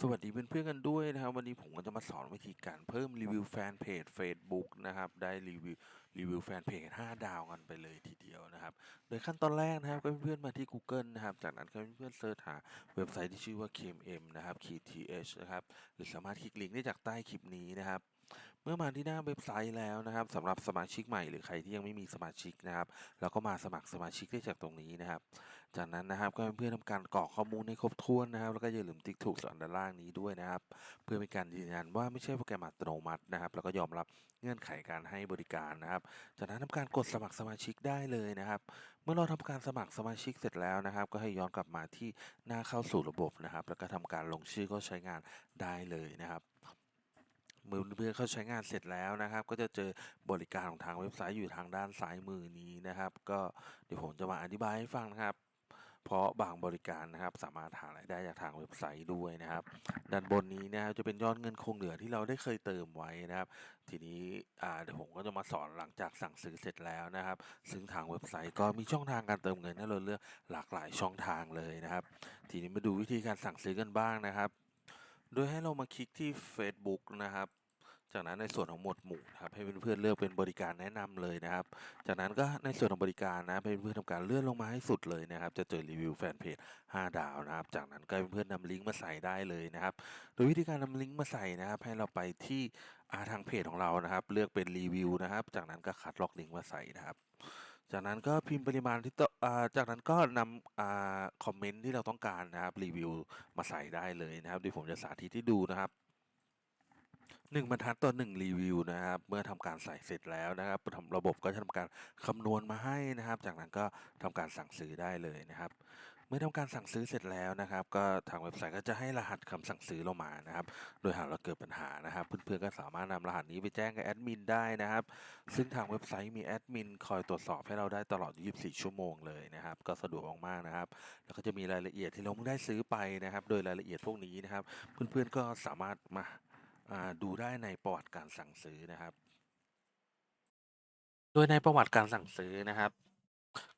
สวัสดีเพื่อนๆกันด้วยนะครับ วันนี้ผมก็จะมาสอนวิธีการเพิ่มรีวิวแฟนเพจ Facebook นะครับ ได้รีวิวรีวิวแฟนเพจ5ดาวกันไปเลยทีเดียวนะครับ โดยขั้นตอนแรกนะครับก็เพื่อนๆมาที่ Google นะครับ จากนั้นก็เพื่อนๆเสิร์ชหาเว็บไซต์ที่ชื่อว่า KMM นะครับ KTH นะครับ หรือสามารถคลิกลิงก์ได้จากใต้คลิปนี้นะครับ เมื่อมาที่หน้าเว็บไซต์แล้วนะครับสำหรับสมาชิกใหม่หรือใครที่ยังไม่มีสมาชิกนะครับเราก็มาสมัครสมาชิกได้จากตรงนี้นะครับ จากนั้นนะครับก็เพื่อนๆทำการกรอกข้อมูลให้ครบถ้วนนะครับ แล้วก็อย่าลืมติ๊กถูกส่วนด้านล่างนี้ด้วยนะครับ เพื่อเป็นการยืนยันว่าไม่ใช่โปรแกรมอัตโนมัตินะครับ แล้วก็ยอมรับเงื่อนไขการให้บริการนะครับ จากนั้นทำการกดสมัครสมาชิกได้เลยนะครับ เมื่อเราทำการสมัครสมาชิกเสร็จแล้วนะครับ ก็ให้ย้อนกลับมาที่หน้าเข้าสู่ระบบนะครับ แล้วก็ทำการลงชื่อเข้าใช้งานได้เลยนะครับ เมื่อเพื่อนเข้าใช้งานเสร็จแล้วนะครับ ก็จะเจอบริการของทางเว็บไซต์อยู่ทางด้านซ้ายมือนี้นะครับ ก็เดี๋ยวผมจะมาอธิบายให้ฟังนะครับ เพราะบางบริการนะครับ สามารถหารายได้จากทางเว็บไซต์ด้วยนะครับ ด้านบนนี้นะครับจะเป็นยอดเงินคงเหลือที่เราได้เคยเติมไว้นะครับ ทีนี้เดี๋ยวผมก็จะมาสอนหลังจากสั่งซื้อเสร็จแล้วนะครับ ซึ่งทางเว็บไซต์ก็มีช่องทางการเติมเงินให้เราเลือกหลากหลายช่องทางเลยนะครับ ทีนี้มาดูวิธีการสั่งซื้อกันบ้างนะครับ โดยให้เรามาคลิกที่ Facebook นะครับจากนั้นในส่วนของหมวดหมู่นะครับให้เพื่อนๆเลือกเป็นบริการแนะนำเลยนะครับ จากนั้นก็ในส่วนของบริการนะให้เพื่อนๆทำการเลื่อนลงมาให้สุดเลยนะครับ จะเจอรีวิวแฟนเพจ5ดาวนะครับ จากนั้นก็ให้เพื่อนๆนำลิงก์มาใส่ได้เลยนะครับ โดยวิธีการนำลิงก์มาใส่นะครับ ให้เราไปที่อาทางเพจของเรานะครับ เลือกเป็นรีวิวนะครับ จากนั้นก็คัดลอกลิงก์มาใส่นะครับ จากนั้นก็พิมพ์ปริมาณที่ต้องจากนั้นก็นำอคอมเมนต์ที่เราต้องการนะครับรีวิวมาใส่ได้เลยนะครับเดี๋ยวผมจะสาธิตให้ดูนะครับหนึ่งบรรทัดต่อหนึ่งรีวิวนะครับ เมื่อทำการใส่เสร็จแล้วนะครับทำระบบก็จะทำการคำนวณมาให้นะครับ จากนั้นก็ทำการสั่งซื้อได้เลยนะครับ เมื่อทำการสั่งซื้อเสร็จแล้วนะครับ ก็ทางเว็บไซต์ก็จะให้รหัสคำสั่งซื้อเรามานะครับ โดยหากเราเกิดปัญหานะครับ เพื่อนๆก็สามารถนำรหัสนี้ไปแจ้งกับแอดมินได้นะครับ ซึ่งทางเว็บไซต์มีแอดมินคอยตรวจสอบให้เราได้ตลอด 24 ชั่วโมงเลยนะครับ ก็สะดวกมากๆนะครับ แล้วก็จะมีรายละเอียดที่เราเพิ่งได้ซื้อไปนะครับ โดยรายละเอียดพวกนี้นะครับ เพื่อนๆก็สามารถมาาดูได้ในประวัติการสั่งซื้อนะครับ โดยในประวัติการสั่งซื้อนะครับ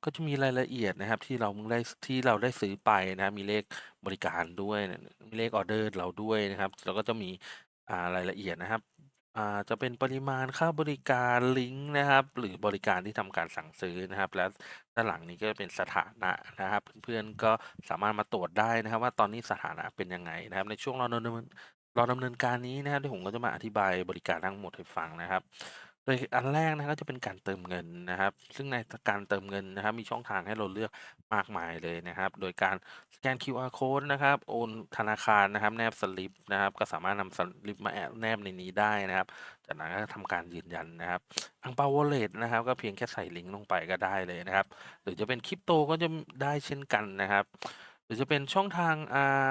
ก็จะมีรายละเอียดนะครับที่เราได้ที่เราได้ซื้อไปนะครับมีเลขบริการด้วยมีเลขออเดอร์เราด้วยนะครับ แล้วก็จะมีอ่ารายละเอียดนะครับอ่าจะเป็นปริมาณค่าบริการลิงก์นะครับ หรือบริการที่ทำการสั่งซื้อนะครับ และด้านหลังนี้ก็เป็นสถานะนะครับ เพื่อนๆก็สามารถมาตรวจได้นะครับ ว่าตอนนี้สถานะเป็นยังไงนะครับ ในช่วงเราดำเนินเราดำเนินการนี้นะครับเดี๋ยผมก็จะมาอธิบายบริการทั้งหมดให้ฟังนะครับ โดยอันแรกนะครับก็จะเป็นการเติมเงินนะครับ ซึ่งในการเติมเงินนะครับ มีช่องทางให้เราเลือกมากมายเลยนะครับ โดยการสแกน QR code นะครับ โอนธนาคารนะครับ แนบสลิปนะครับ ก็สามารถนำสลิปมาแอบแนบในนี้ได้นะครับ จากนั้นก็ทำการยืนยันนะครับอังเปาวอลเล็ตนะครับ ก็เพียงแค่ใส่ลิงก์ลงไปก็ได้เลยนะครับ หรือจะเป็นคริปโตก็จะได้เช่นกันนะครับ หรือจะเป็นช่องทางอ่า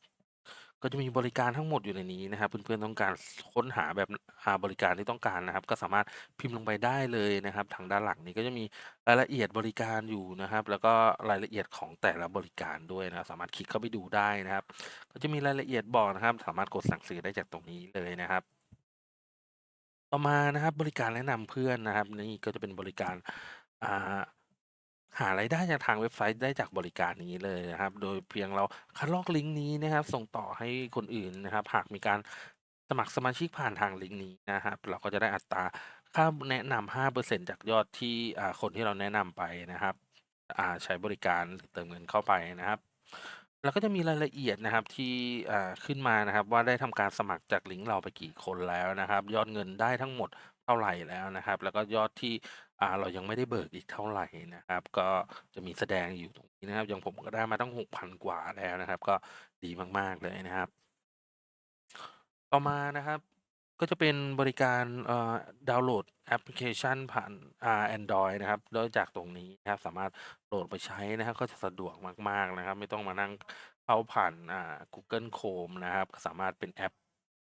ก็จะมีบริการทั้งหมดอยู่ในนี้นะครับ เพื่อน ๆ ต้องการค้นหาแบบอ่าบริการที่ต้องการนะครับ ก็สามารถพิมพ์ลงไปได้เลยนะครับ ทางด้านหลังนี้ก็จะมีรายละเอียดบริการอยู่นะครับ แล้วก็รายละเอียดของแต่ละบริการด้วยนะสามารถคลิกเข้าไปดูได้นะครับ ก็จะมีรายละเอียดบอกนะครับ สามารถกดสั่งซื้อได้จากตรงนี้เลยนะครับต่อมานะครับบริการแนะนำเพื่อนนะครับ นี่ก็จะเป็นบริการอ่า หารายได้จากทางเว็บไซต์ได้จากบริการนี้เลยนะครับ โดยเพียงเราคัดลอกลิงก์นี้นะครับ ส่งต่อให้คนอื่นนะครับ หากมีการสมัครสมาชิกผ่านทางลิงก์นี้นะครับ เราก็จะได้อัตราค่าแนะนำ5%จากยอดที่คนที่เราแนะนำไปนะครับใช้บริการหรือเติมเงินเข้าไปนะครับ แล้วก็จะมีรายละเอียดนะครับที่ขึ้นมานะครับ ว่าได้ทำการสมัครจากลิงก์เราไปกี่คนแล้วนะครับ ยอดเงินได้ทั้งหมดเท่าไหร่แล้วนะครับ แล้วก็ยอดที่อ่าเรายังไม่ได้เบิกอีกเท่าไหร่นะครับ ก็จะมีแสดงอยู่ตรงนี้นะครับ อย่างผมก็ได้มาตั้ง6,000กว่าแล้วนะครับ ก็ดีมากๆเลยนะครับ ต่อมานะครับ ก็จะเป็นบริการเอ่อดาวน์โหลดแอปพลิเคชันผ่านอ่าแอนดรอยนะครับโดยจากตรงนี้นะครับ สามารถโหลดไปใช้นะครับ ก็จะสะดวกมากๆนะครับ ไม่ต้องมานั่งเข้าผ่านอ่า Google Chrome นะครับ ก็สามารถเป็นแอป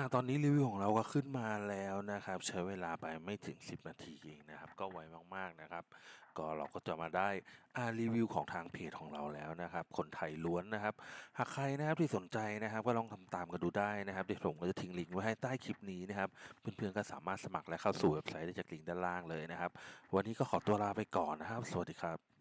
อ่าตอนนี้รีวิวของเราก็ขึ้นมาแล้วนะครับ ใช้เวลาไปไม่ถึง 10 นาทีเองนะครับ ก็ไวมากๆนะครับ ก็เราก็จะมาได้อ่ารีวิวของทางเพจของเราแล้วนะครับ คนไทยล้วนนะครับ หากใครนะครับที่สนใจนะครับก็ลองทำตามกันดูได้นะครับเดี๋ยวผมก็จะทิ้งลิงก์ไว้ให้ใต้คลิปนี้นะครับเพื่อนๆก็สามารถสมัครและเข้าสู่เว็บไซต์ได้จากลิงก์ด้านล่างเลยนะครับ วันนี้ก็ขอตัวลาไปก่อนนะครับ สวัสดีครับ